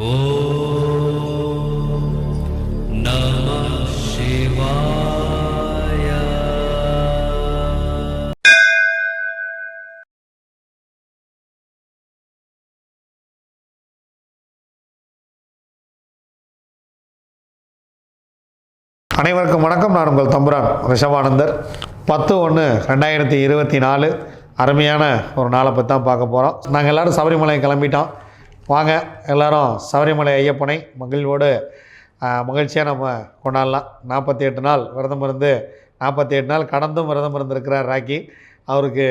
அனைவருக்கும் வணக்கம். நான் உங்கள் தம்புரான் ரிஷபானந்தர். பத்து ஒன்று ரெண்டாயிரத்தி இருபத்தி நாலு. அருமையான ஒரு நாளை பற்றி தான் பார்க்க போகிறோம் நாங்கள் எல்லோரும் சபரிமலை கிளம்பிட்டோம். வாங்க. எல்லாரும் சபரிமலை ஐயப்பனை மகிழ்வோடு மகிழ்ச்சியாக நம்ம கொண்டாடலாம். நாற்பத்தி எட்டு நாள் விரதம் இருந்து நாற்பத்தி எட்டு நாள் கடந்தும் விரதம் இருந்திருக்கிறார் ராக்கி. அவருக்கு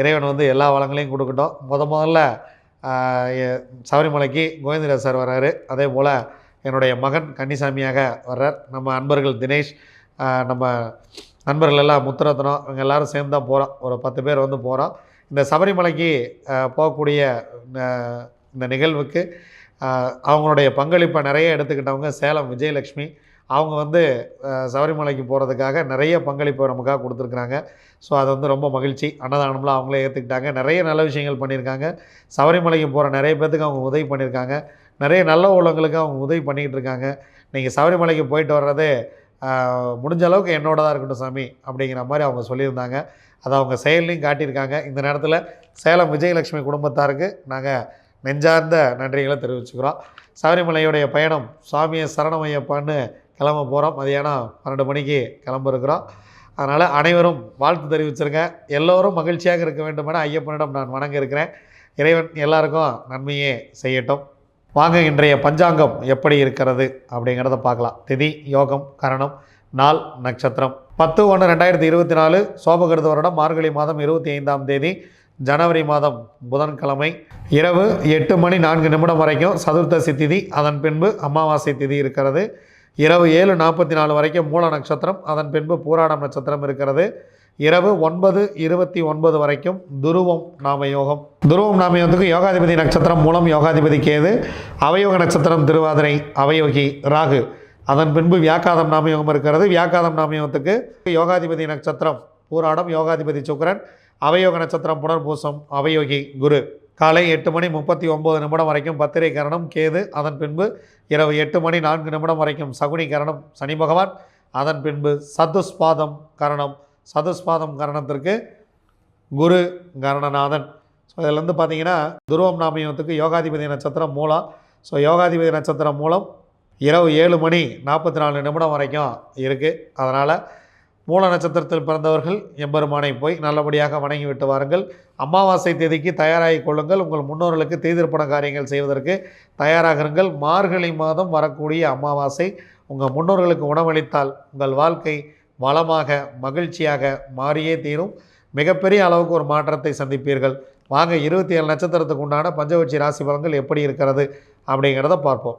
இறைவன் வந்து எல்லா வளங்களையும் கொடுக்கட்டும். முத முதல்ல சபரிமலைக்கு கோவிந்தராஜ் சார் வர்றாரு. அதே போல் என்னுடைய மகன் கன்னிசாமியாக வர்றார். நம்ம அன்பர்கள் தினேஷ் நம்ம நண்பர்கள் எல்லாம் முத்துரத்னம் இவங்க எல்லாரும் சேர்ந்து தான் போகிறோம் ஒரு பத்து பேர் வந்து போகிறோம் இந்த சபரிமலைக்கு போகக்கூடிய இந்த நிகழ்வுக்கு அவங்களுடைய பங்களிப்பை நிறைய எடுத்துக்கிட்டவங்க சேலம் விஜயலட்சுமி அவங்க வந்து சபரிமலைக்கு போகிறதுக்காக நிறைய பங்களிப்பு நமக்காக கொடுத்துருக்குறாங்க. ஸோ அது வந்து ரொம்ப மகிழ்ச்சி. அன்னதானம்லாம் அவங்களே ஏற்றுக்கிட்டாங்க நிறைய நல்ல விஷயங்கள் பண்ணியிருக்காங்க. சபரிமலைக்கு போகிற நிறைய பேர்த்துக்கு அவங்க உதவி பண்ணியிருக்காங்க. நிறைய நல்ல உள்ளவங்களுக்கு அவங்க உதவி பண்ணிக்கிட்டு இருக்காங்க நீங்கள் சபரிமலைக்கு போயிட்டு வர்றது முடிஞ்ச அளவுக்கு என்னோட தான் இருக்கட்டும் சாமி அப்படிங்கிற மாதிரி அவங்க சொல்லியிருந்தாங்க. அதை அவங்க செயல்லையும் காட்டியிருக்காங்க. இந்த நேரத்தில் சேலம் விஜயலட்சுமி குடும்பத்தாருக்கு நாங்கள் நெஞ்சார்ந்த நன்றிகளை தெரிவிச்சுக்கிறோம். சபரிமலையுடைய பயணம் சுவாமியை சரணமையப்பான்னு கிளம்ப போகிறோம் மதியானம் பன்னெண்டு மணிக்கு கிளம்ப இருக்கிறோம் அதனால் அனைவரும் வாழ்த்து தெரிவிச்சிருங்க. எல்லோரும் மகிழ்ச்சியாக இருக்க வேண்டுமென ஐயப்பனிடம் நான் வணங்க இருக்கிறேன் இறைவன் எல்லாருக்கும் நன்மையே செய்யட்டும். வாங்க இன்றைய பஞ்சாங்கம் எப்படி இருக்கிறது அப்படிங்கிறத பார்க்கலாம். திதி யோகம் கரணம் நாள் நட்சத்திரம். பத்து ஒன்று ரெண்டாயிரத்தி இருபத்தி நாலு சோபகிருத வருடம் மார்கழி மாதம் இருபத்தி ஐந்தாம் தேதி. ஜனவரி மாதம் புதன்கிழமை இரவு எட்டு மணி நான்கு நிமிடம் வரைக்கும் சதுர்த்தசி திதி. அதன் பின்பு அமாவாசை திதி இருக்கிறது. இரவு ஏழு நாற்பத்தி நாலு வரைக்கும் மூல நட்சத்திரம் அதன் பின்பு பூராடம் நட்சத்திரம் இருக்கிறது. இரவு ஒன்பது இருபத்தி ஒன்பது வரைக்கும் துருவம் நாம யோகம். துருவம் நாம யோகத்துக்கு யோகாதிபதி நட்சத்திரம் மூலம் யோகாதிபதி கேது அவயோக நட்சத்திரம் திருவாதிரை அவயோகி ராகு. அதன் பின்பு வியாக்காதம் நாமயோகம் இருக்கிறது. வியாக்காதம் நாமயோகத்துக்கு யோகாதிபதி நட்சத்திரம் பூராடம் யோகாதிபதி சுக்கரன் அவயோக நட்சத்திரம் புனர்பூசம் அவயோகி குரு. காலை எட்டு மணி முப்பத்தி ஒம்பது நிமிடம் வரைக்கும் பத்திரை கரணம் கேது அதன் பின்பு இரவு எட்டு மணி நான்கு நிமிடம் வரைக்கும் சகுனி கரணம் சனி பகவான். அதன் பின்பு சதுஸ்பாதம் கரணம். சதுஸ்பாதம் கரணத்திற்கு குரு கரணநாதன். ஸோ இதிலேருந்து பார்த்தீங்கன்னா துருவம் நாமயத்துக்கு யோகாதிபதி நட்சத்திரம் மூலம் ஸோ யோகாதிபதி நட்சத்திரம் மூலம் இரவு ஏழு மணி நாற்பத்தி நாலு நிமிடம் வரைக்கும் இருக்குது அதனால் மூல நட்சத்திரத்தில் பிறந்தவர்கள் எம்பெருமானை போய் நல்லபடியாக வணங்கி விட்டு வாருங்கள். அமாவாசை தேதிக்கு தயாராகி கொள்ளுங்கள். உங்கள் முன்னோர்களுக்கு தீதிர்ப்பண காரியங்கள் செய்வதற்கு தயாராகுங்கள் மார்கழி மாதம் வரக்கூடிய அமாவாசை உங்கள் முன்னோர்களுக்கு உணவளித்தால் உங்கள் வாழ்க்கை வளமாக மகிழ்ச்சியாக மாறியே தீரும். மிகப்பெரிய அளவுக்கு ஒரு மாற்றத்தை சந்திப்பீர்கள். வாங்க இருபத்தி ஏழு நட்சத்திரத்துக்கு உண்டான பஞ்சவட்சி ராசி பலன்கள் எப்படி இருக்கிறது அப்படிங்கிறத பார்ப்போம்.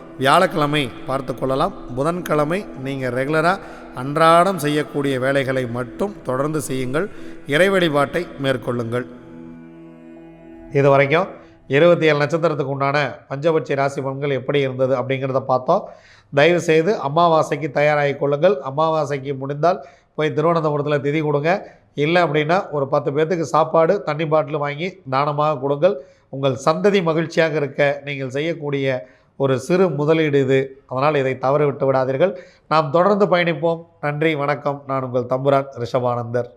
வியாழக்கிழமை பார்த்து கொள்ளலாம். புதன்கிழமை நீங்கள் ரெகுலராக அன்றாடம் செய்யக்கூடிய வேலைகளை மட்டும் தொடர்ந்து செய்யுங்கள். இறை வழிபாட்டை மேற்கொள்ளுங்கள். இது வரைக்கும் இருபத்தி ஏழு நட்சத்திரத்துக்கு உண்டான பஞ்சபட்சி ராசி பலன்கள் எப்படி இருந்தது அப்படிங்கிறத பார்த்தோம். தயவு செய்து அமாவாசைக்கு தயாராகி கொள்ளுங்கள். அமாவாசைக்கு முடிந்தால் போய் திருவனந்தபுரத்தில் திதி கொடுங்க. இல்லை அப்படின்னா ஒரு பத்து பேர்த்துக்கு சாப்பாடு தண்ணி பாட்டில் வாங்கி தானமாக கொடுங்கள். உங்கள் சந்ததி மகிழ்ச்சியாக இருக்க நீங்கள் செய்யக்கூடிய ஒரு சிறு முதலீடு இது. அதனால் இதை தவற விட்டு விடாதீர்கள். நாம் தொடர்ந்து பயணிப்போம். நன்றி வணக்கம். நான் உங்கள் தம்புரான் ரிஷபானந்தர்.